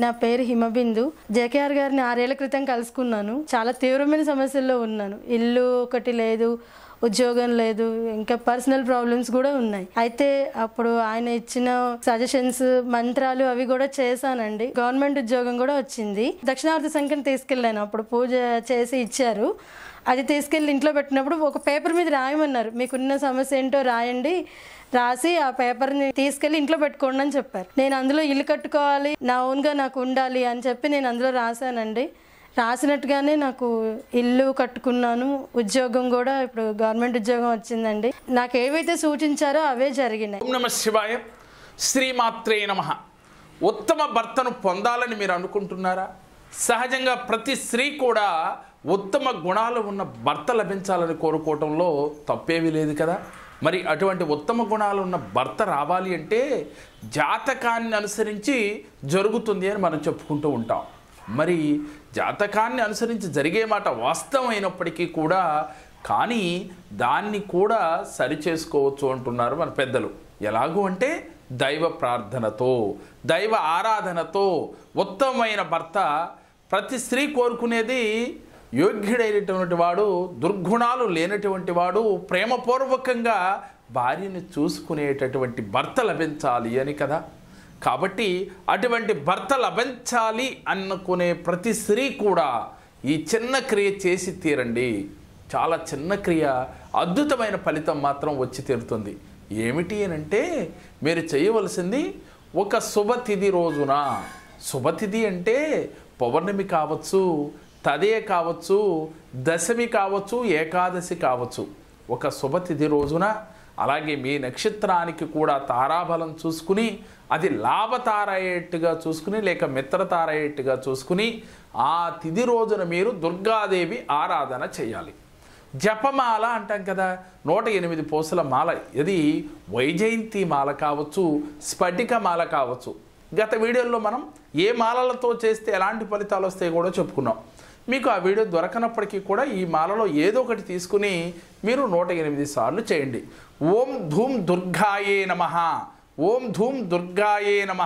నా పేరు హిమబిందు. జేకేఆర్ గారిని ఆరేళ్ళ క్రితం కలుసుకున్నాను. చాలా తీవ్రమైన సమస్యల్లో ఉన్నాను. ఇల్లు ఒకటి లేదు. ఉద్యోగం లేదు ఇంకా పర్సనల్ ప్రాబ్లమ్స్ కూడా ఉన్నాయి. అయితే అప్పుడు ఆయన ఇచ్చిన సజెషన్స్ మంత్రాలు అవి కూడా చేశానండి. గవర్నమెంట్ ఉద్యోగం కూడా వచ్చింది. దక్షిణార్థ సంఖ్యను తీసుకెళ్ళాను. అప్పుడు పూజ చేసి ఇచ్చారు. అది తీసుకెళ్ళి ఇంట్లో పెట్టినప్పుడు ఒక పేపర్ మీద రాయమన్నారు. మీకున్న సమస్య ఏంటో రాయండి. రాసి ఆ పేపర్ని తీసుకెళ్ళి ఇంట్లో పెట్టుకోండి అని చెప్పారు. నేను అందులో ఇల్లు కట్టుకోవాలి నా ఓన్గా నాకు ఉండాలి అని చెప్పి నేను అందులో రాశానండి. రాసినట్టుగానే నాకు ఇల్లు కట్టుకున్నాను. ఉద్యోగం కూడా ఇప్పుడు గవర్నమెంట్ ఉద్యోగం వచ్చిందండి. నాకు ఏవైతే సూచించారో అవే జరిగినాయి. నమ శివాయ. శ్రీమాత్రే నమ. ఉత్తమ భర్తను పొందాలని మీరు అనుకుంటున్నారా? సహజంగా ప్రతి స్త్రీ కూడా ఉత్తమ గుణాలు ఉన్న భర్త లభించాలని కోరుకోవటంలో తప్పేమీ లేదు కదా? మరి అటువంటి ఉత్తమ గుణాలు ఉన్న భర్త రావాలి అంటే జాతకాన్ని అనుసరించి జరుగుతుంది అని మనం చెప్పుకుంటూ ఉంటాం. మరి జాతకాన్ని అనుసరించి జరిగే మాట వాస్తవమైనప్పటికీ కూడా కానీ దాన్ని కూడా సరిచేసుకోవచ్చు అంటున్నారు మన పెద్దలు. ఎలాగూ అంటే దైవ ప్రార్థనతో దైవ ఆరాధనతో ఉత్తమమైన భర్త ప్రతి స్త్రీ కోరుకునేది యోగ్యుడైనటువంటి వాడు దుర్గుణాలు లేనటువంటి వాడు ప్రేమపూర్వకంగా భార్యను చూసుకునేటటువంటి భర్త లభించాలి అని కదా. కాబట్టి అటువంటి భర్త లభించాలి అనుకునే ప్రతి స్త్రీ కూడా ఈ చిన్న క్రియ చేసి తీరండి. చాలా చిన్న క్రియ అద్భుతమైన ఫలితం మాత్రం వచ్చి తీరుతుంది. ఏమిటి అని అంటే మీరు చేయవలసింది ఒక శుభతిథి రోజున. శుభతిథి అంటే పౌర్ణమి కావచ్చు తదే కావచ్చు దశమి కావచ్చు ఏకాదశి కావచ్చు. ఒక శుభతిథి రోజున అలాగే మీ నక్షత్రానికి కూడా తారాబలం చూసుకుని అది లాభతార అయ్యేట్టుగా చూసుకుని లేక మిత్రతార అయ్యేట్టుగా చూసుకుని ఆ తిది రోజున మీరు దుర్గాదేవి ఆరాధన చేయాలి. జపమాల అంటాం కదా నూట ఎనిమిది పూసల మాల. ఇది వైజయంతి మాల కావచ్చు స్ఫటిక మాల కావచ్చు. గత వీడియోలో మనం ఏ మాలలతో చేస్తే ఎలాంటి ఫలితాలు వస్తాయి కూడా చెప్పుకున్నాం. మీకు ఆ వీడియో దొరకనప్పటికీ కూడా ఈ మాలలో ఏదో ఒకటి తీసుకుని మీరు నూట ఎనిమిది సార్లు చేయండి. ఓం ధూమ్ దుర్గాయే నమ. ఓం ధూమ్ దుర్గాయే నమ.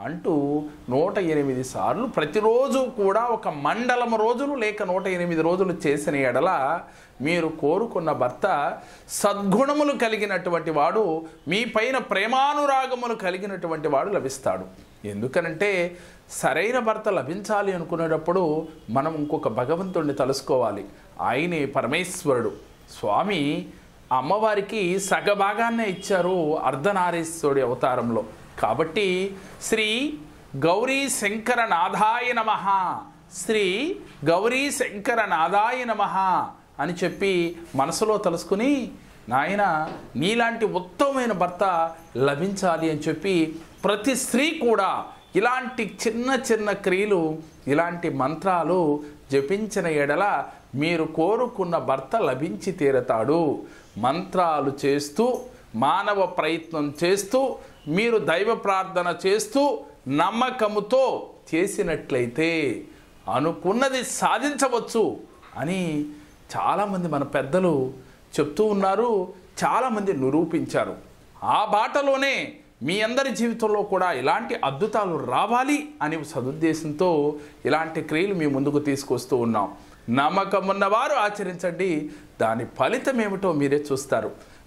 అంటూ నూట ఎనిమిది సార్లు ప్రతిరోజు కూడా ఒక మండలం రోజులు లేక నూట ఎనిమిది రోజులు చేసిన ఎడల మీరు కోరుకున్న భర్త సద్గుణములు కలిగినటువంటి వాడు మీ పైన ప్రేమానురాగములు కలిగినటువంటి వాడు లభిస్తాడు. ఎందుకనంటే సరైన భర్త లభించాలి అనుకునేటప్పుడు మనం ఇంకొక భగవంతుడిని తలుసుకోవాలి. ఆయనే పరమేశ్వరుడు. స్వామి అమ్మవారికి సగభాగాన్నే ఇచ్చారు అర్ధనారీశ్వరుడి అవతారంలో. కాబట్టి శ్రీ గౌరీ శంకర నాథాయ నమ. శ్రీ గౌరీ శంకర నాథాయ నమ అని చెప్పి మనసులో తలుసుకుని నాయన నీలాంటి ఉత్తమమైన భర్త లభించాలి అని చెప్పి ప్రతి స్త్రీ కూడా ఇలాంటి చిన్న చిన్న క్రియలు ఇలాంటి మంత్రాలు జపించిన ఎడల మీరు కోరుకున్న భర్త లభించి తీరతాడు. మంత్రాలు చేస్తూ మానవ ప్రయత్నం చేస్తూ మీరు దైవ ప్రార్థన చేస్తూ నమ్మకముతో చేసినట్లయితే అనుకున్నది సాధించవచ్చు అని చాలామంది మన పెద్దలు చెప్తూ ఉన్నారు చాలామంది నిరూపించారు. ఆ బాటలోనే మీ అందరి జీవితంలో కూడా ఇలాంటి అద్భుతాలు రావాలి అనే సదుద్దేశంతో ఇలాంటి క్రియలు మీ ముందుకు తీసుకొస్తూ ఉన్నాం. నమ్మకం ఉన్నవారు ఆచరించండి దాని ఫలితం ఏమిటో మీరే చూస్తారు.